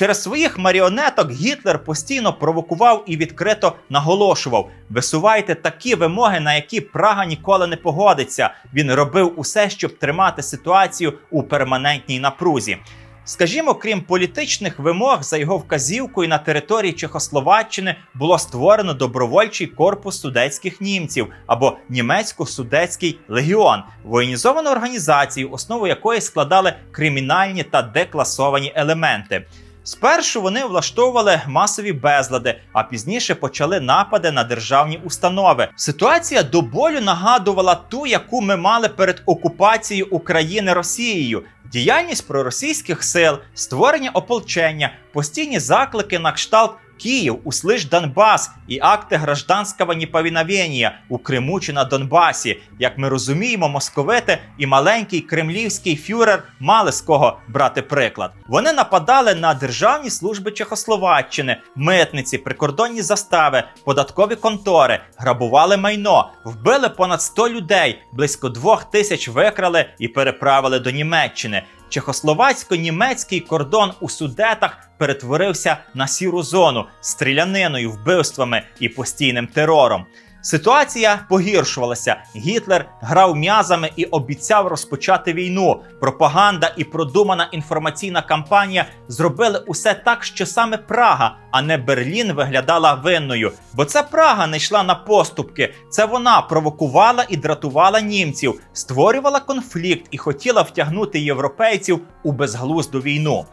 Через своїх маріонеток Гітлер постійно провокував і відкрито наголошував: висувайте такі вимоги, на які Прага ніколи не погодиться. Він робив усе, щоб тримати ситуацію у перманентній напрузі. Скажімо, крім політичних вимог, за його вказівкою на території Чехословаччини було створено добровольчий корпус судетських німців або німецько-судетський легіон, воєнізовану організацію, основу якої складали кримінальні та декласовані елементи. Спершу вони влаштовували масові безлади, а пізніше почали напади на державні установи. Ситуація до болю нагадувала ту, яку ми мали перед окупацією України Росією. Діяльність проросійських сил, створення ополчення, постійні заклики на кшталт Київ, услиш Донбас і акти гражданського неповиновення у Криму чи на Донбасі. Як ми розуміємо, московити і маленький кремлівський фюрер мали з кого брати приклад. Вони нападали на державні служби Чехословаччини, митниці, прикордонні застави, податкові контори, грабували майно, вбили понад 100 людей, близько двох тисяч викрали і переправили до Німеччини. Чехословацько-німецький кордон у судетах перетворився на сіру зону стріляниною, вбивствами і постійним терором. Ситуація погіршувалася. Гітлер грав м'язами і обіцяв розпочати війну. Пропаганда і продумана інформаційна кампанія зробили усе так, що саме Прага, а не Берлін, виглядала винною. Бо це Прага не йшла на поступки. Це вона провокувала і дратувала німців, створювала конфлікт і хотіла втягнути європейців у безглузду війну.